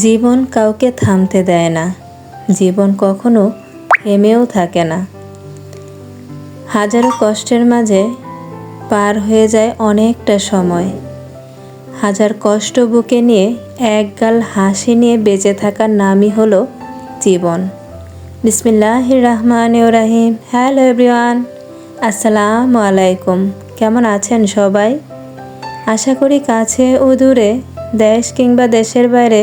জীবন কাউকে থামতে দেয় না। জীবন কখনো থেমেও থাকে না। হাজারো কষ্টের মাঝে পার হয়ে যায় অনেকটা সময়। হাজার কষ্ট বুকে নিয়ে একগাল হাসি নিয়ে বেঁচে থাকার নামই হলো জীবন। বিসমিল্লাহ রহমান রাহিম হ্যালো এভরিওয়ান, আসসালামু আলাইকুম। কেমন আছেন সবাই? আশা করি কাছে ও দূরে, দেশ কিংবা দেশের বাইরে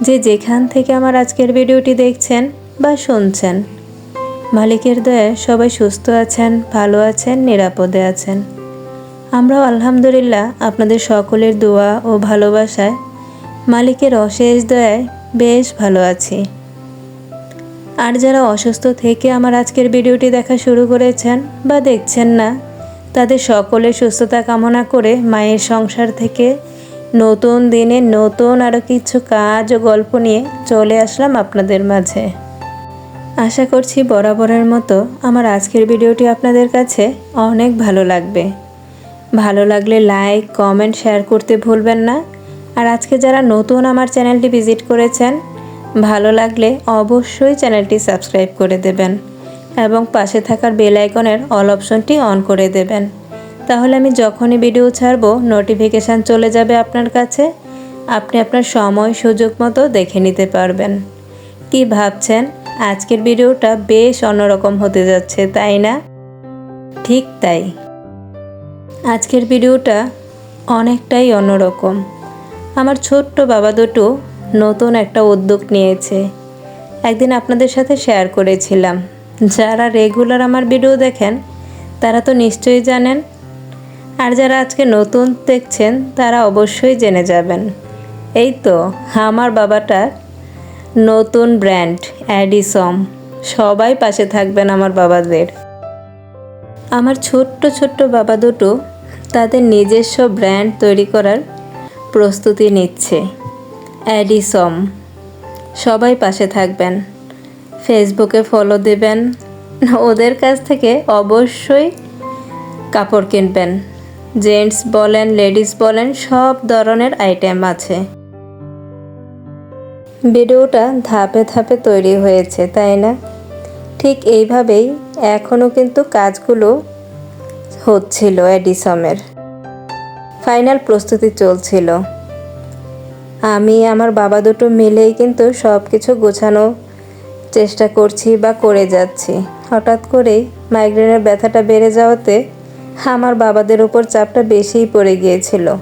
যে যেখান থেকে আমার আজকের ভিডিওটি দেখছেন বা শুনছেন। মালিকের দয়ায় সবাই সুস্থ আছেন, ভালো আছেন, নিরাপদে আছেন। আমরাও আলহামদুলিল্লাহ আপনাদের সকলের দোয়া ও ভালোবাসায় মালিকের অশেষ দয়ায় বেশ ভালো আছি। আর যারা অসুস্থ থেকে আমার আজকের ভিডিওটি দেখা শুরু করেছেন বা দেখছেন না, তাদের সকলের সুস্থতা কামনা করে মায়ের সংসার থেকে নতুন দিনে নতুন আরও কিছু কাজ ও গল্প নিয়ে চলে আসলাম আপনাদের মাঝে। আশা করছি বরাবরের মতো আমার আজকের ভিডিওটি আপনাদের কাছে অনেক ভালো লাগবে। ভালো লাগলে লাইক, কমেন্ট, শেয়ার করতে ভুলবেন না। আর আজকে যারা নতুন আমার চ্যানেলটি ভিজিট করেছেন, ভালো লাগলে অবশ্যই চ্যানেলটি সাবস্ক্রাইব করে দেবেন এবং পাশে থাকার বেল আইকনের অল অপশনটি অন করে দেবেন। তাহলে আমি যখনই ভিডিও ছাড়বো নোটিফিকেশান চলে যাবে আপনার কাছে। আপনি আপনার সময়, সুযোগ মতো দেখে নিতে পারবেন। কি ভাবছেন? আজকের ভিডিওটা বেশ অন্যরকম হতে যাচ্ছে, তাই না? ঠিক তাই। আজকের ভিডিওটা অনেকটাই অন্যরকম। আমার ছোট্ট বাবা দুটো নতুন একটা উদ্যোগ নিয়েছে। একদিন আপনাদের সাথে শেয়ার করেছিলাম। যারা রেগুলার আমার ভিডিও দেখেন, তারা তো নিশ্চয়ই জানেন আর যারা আজকে নতুন দেখছেন, তারা অবশ্যই জেনে যাবেন। এই তো, আমার বাবাটার নতুন ব্র্যান্ড, অ্যাডিসম। সবাই পাশে থাকবেন আমার বাবাদের। আমার ছোট্ট ছোট্ট বাবা দুটো তাদের নিজস্ব ব্র্যান্ড তৈরি করার প্রস্তুতি নিচ্ছে। অ্যাডিসম। সবাই পাশে থাকবেন। ফেসবুকে ফলো দেবেন। ওদের কাছ থেকে অবশ্যই কাপড় কিনবেন। জেন্টস বলেন, লেডিস বলেন, সব ধরনের আইটেম আছে। ভিডিওটা ধাপে ধাপে তৈরি হয়েছে, তাই না? ঠিক এইভাবেই এখনও কিন্তু কাজগুলো হচ্ছিল অ্যাডিসমের। ফাইনাল প্রস্তুতি চলছিল। আমি, আমার বাবা দুটো মিলেই কিন্তু সব কিছু গোছানো চেষ্টা করছি বা করে যাচ্ছি। হঠাৎ করেই মাইগ্রেনের ব্যথাটা বেড়ে যাওয়াতে আমার বাবাদের উপর চাপটা বেশিই পড়ে গিয়েছিল।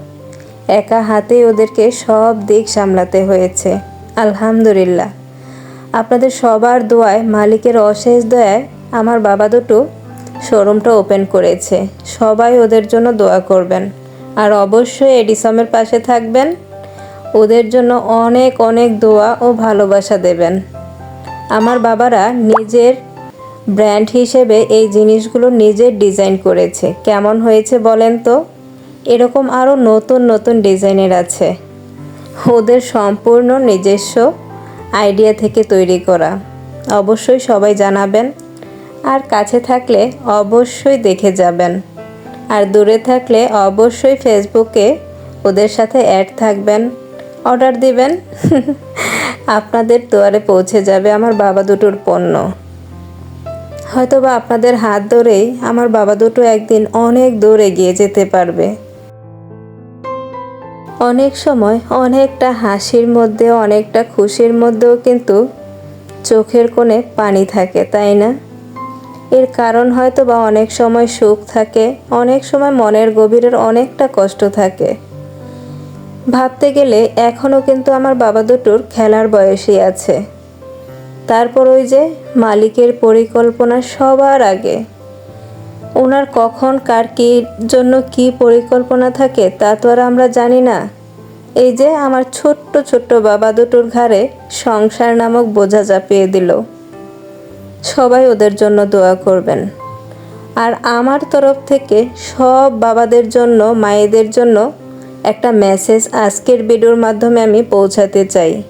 একা হাতে ওদেরকে সব দিক সামলাতে হয়েছে। আলহামদুলিল্লাহ। আপনাদের সবার দোয়ায় মালিকের অশেষ দয়ায় আমার বাবা দুটো শোরুমটা ওপেন করেছে। সবাই ওদের জন্য দোয়া করবেন। আর অবশ্যই এডিসমের পাশে থাকবেন। ওদের জন্য অনেক অনেক দোয়া ও ভালোবাসা দেবেন। আমার বাবারা নিজের ব্র্যান্ড হিসেবে এই জিনিসগুলো নিজের ডিজাইন করেছে। কেমন হয়েছে বলেন তো? এরকম আরও নতুন নতুন ডিজাইনের আছে। ওদের সম্পূর্ণ নিজস্ব আইডিয়া থেকে তৈরি করা। অবশ্যই সবাই জানাবেন। আর কাছে থাকলে অবশ্যই দেখে যাবেন। আর দূরে থাকলে অবশ্যই ফেসবুকে ওদের সাথে অ্যাড থাকবেন। অর্ডার দিবেন। আপনাদের দুয়ারে পৌঁছে যাবে আমার বাবা দুটোর পণ্য। হয়তো বা আপনাদের হাত ধরেই আমার বাবা দুটো একদিন অনেক দূর এগিয়ে যেতে পারবে। অনেক সময় অনেকটা হাসির মধ্যে অনেকটা খুশির মধ্যেও কিন্তু চোখের কোণে পানি থাকে, তাই না? এর কারণ হয়তো বা অনেক সময় সুখ থাকে, অনেক সময় মনের গভীরের অনেকটা কষ্ট থাকে। ভাবতে গেলে এখনও কিন্তু আমার বাবা দুটোর খেলার বয়সই আছে। তারপর ওই যে মালিকের পরিকল্পনা সবার আগে। ওনার কখন, কার কী জন্য কি পরিকল্পনা থাকে তা তো আর আমরা জানি না। এই যে আমার ছোট্ট ছোট্ট বাবা দুটোর ঘাড়ে সংসার নামক বোঝা চাপিয়ে দিল। সবাই ওদের জন্য দোয়া করবেন। আর আমার তরফ থেকে সব বাবাদের জন্য, মায়েদের জন্য একটা মেসেজ আজকের ভিডিওর মাধ্যমে আমি পৌঁছাতে চাই।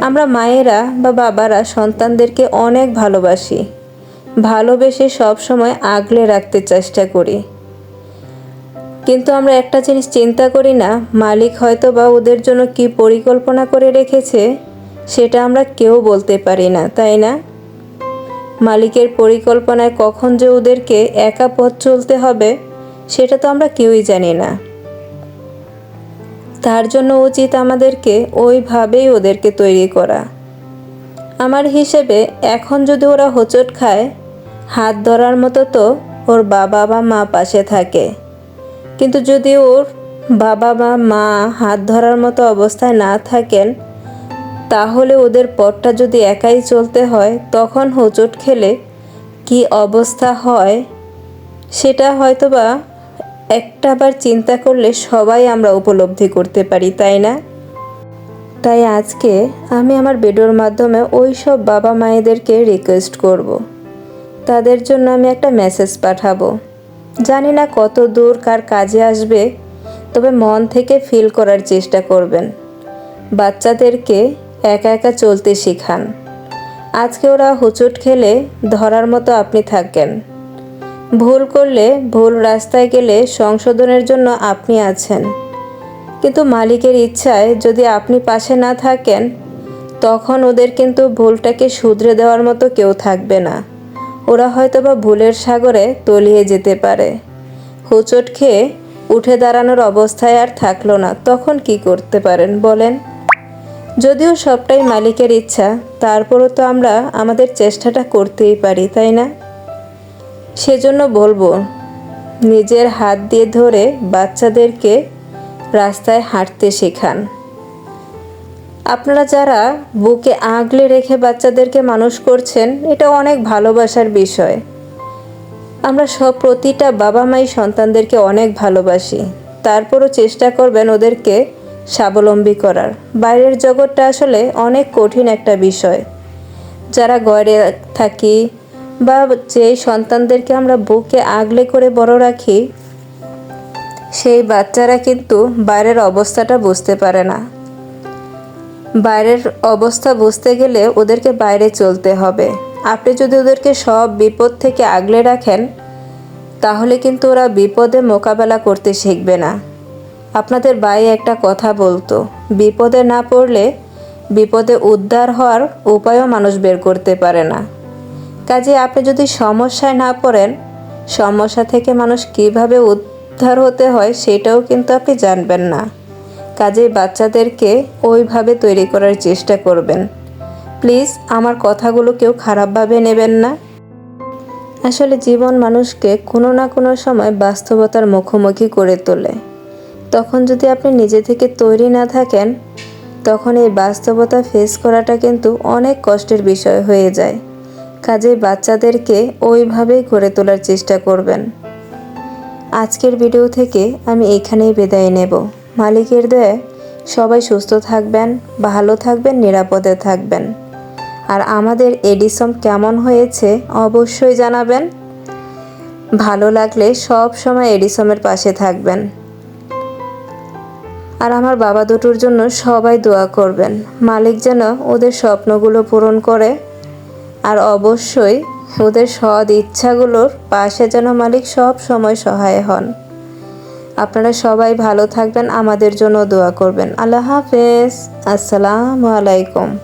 আমরা মায়েরা বা বাবারা সন্তানদেরকে অনেক ভালোবাসি। ভালোবেসে সব সময় আগলে রাখতে চেষ্টা করি। কিন্তু আমরা একটা জিনিস চিন্তা করি না, মালিক হয়তো বা ওদের জন্য কি পরিকল্পনা করে রেখেছে, সেটা আমরা কেউ বলতে পারি না, তাই না? মালিকের পরিকল্পনায় কখন যে ওদেরকে একা পথ চলতে হবে, সেটা তো আমরা কেউই জানি না। তার জন্য উচিত আমাদেরকে ওইভাবেই ওদেরকে তৈরি করা। আমার হিসেবে এখন যদি ওরা হোঁচট খায়, হাত ধরার মতো তো ওর বাবা বা মা পাশে থাকে। কিন্তু যদি ওর বাবা বা মা হাত ধরার মতো অবস্থায় না থাকেন, তাহলে ওদের পথটা যদি একাই চলতে হয়, তখন হোঁচট খেলে কি অবস্থা হয়, সেটা হয়তোবা একটাবার চিন্তা করলে সবাই আমরা উপলব্ধি করতে পারি, তাই না? তাই আজকে আমি আমার ভিডিওর মাধ্যমে ওই সব বাবা মায়েদেরকে রিকোয়েস্ট করব। তাদের জন্য আমি একটা মেসেজ পাঠাবো। জানি না কত দূর কার কাজে আসবে, তবে মন থেকে ফিল করার চেষ্টা করবেন। বাচ্চাদেরকে একা একা চলতে শেখান। আজকে ওরা হুচুট খেলে ধরার মতো আপনি থাকেন। ভুল করলে ভুল রাস্তায় গেলে সংশোধনের জন্য আপনি আছেন। কিন্তু মালিকের ইচ্ছায় যদি আপনি পাশে না থাকেন, তখন ওদের কিন্তু ভুলটাকে শুধরে দেওয়ার মতো কেউ থাকবে না। ওরা হয়তো বা ভুলের সাগরে তলিয়ে যেতে পারে। হুচট খেয়ে উঠে দাঁড়ানোর অবস্থায় আর থাকল না, তখন কি করতে পারেন বলেন? যদিও সবটাই মালিকের ইচ্ছা, তারপরও তো আমরা আমাদের চেষ্টাটা করতেই পারি, তাই না? সেজন্য বলব, নিজের হাত দিয়ে ধরে বাচ্চাদেরকে রাস্তায় হাঁটতে শেখান। আপনারা যারা বুকে আগলে রেখে বাচ্চাদেরকে মানুষ করছেন, এটা অনেক ভালোবাসার বিষয়। আমরা সব প্রতিটা বাবা মাই সন্তানদেরকে অনেক ভালোবাসি। তারপরও চেষ্টা করবেন ওদেরকে স্বাবলম্বী করার। বাইরের জগৎটা আসলে অনেক কঠিন একটা বিষয়। যারা গড়ে থাকি বা যেই সন্তানদেরকে আমরা বুকে আগলে করে বড় রাখি, সেই বাচ্চারা কিন্তু বাইরের অবস্থাটা বুঝতে পারে না। বাইরের অবস্থা বুঝতে গেলে ওদেরকে বাইরে চলতে হবে। আপনি যদি ওদেরকে সব বিপদ থেকে আগলে রাখেন, তাহলে কিন্তু ওরা বিপদে মোকাবেলা করতে শিখবে না। আপনাদের ভাই একটা কথা বলতো, বিপদে না পড়লে বিপদে উদ্ধার হওয়ার উপায়ও মানুষ বের করতে পারে না। কাজে আপনি যদি সমস্যায় না পড়েন, সমস্যা থেকে মানুষ কীভাবে উদ্ধার হতে হয় সেটাও কিন্তু আপনি জানবেন না। কাজেই বাচ্চাদেরকে ওইভাবে তৈরি করার চেষ্টা করবেন। প্লিজ, আমার কথাগুলো কেউ খারাপভাবে নেবেন না। আসলে জীবন মানুষকে কোনো না কোনো সময় বাস্তবতার মুখোমুখি করে তোলে। তখন যদি আপনি নিজে থেকে তৈরি না থাকেন, তখন এই বাস্তবতা ফেস করাটা কিন্তু অনেক কষ্টের বিষয় হয়ে যায়। কাজেই বাচ্চাদেরকে ওইভাবেই গড়ে তোলার চেষ্টা করবেন। আজকের ভিডিও থেকে আমি এখানেই বিদায় নেব। মালিকের দয়ে, সবাই সুস্থ থাকবেন, ভালো থাকবেন, নিরাপদে থাকবেন। আর আমাদের এডিসম কেমন হয়েছে অবশ্যই জানাবেন। ভালো লাগলে সব সময় এডিসমের পাশে থাকবেন। আর আমার বাবা দুটোর জন্য সবাই দোয়া করবেন। মালিক যেন ওদের স্বপ্নগুলো পূরণ করে। আর অবশ্যই ওদের সৎ ইচ্ছাগুলোর পাশে যেন মালিক সব সময় সহায় হন। আপনারা সবাই ভালো থাকবেন, আমাদের জন্য দোয়া করবেন। আল্লাহ হাফেজ। আসসালামু আলাইকুম।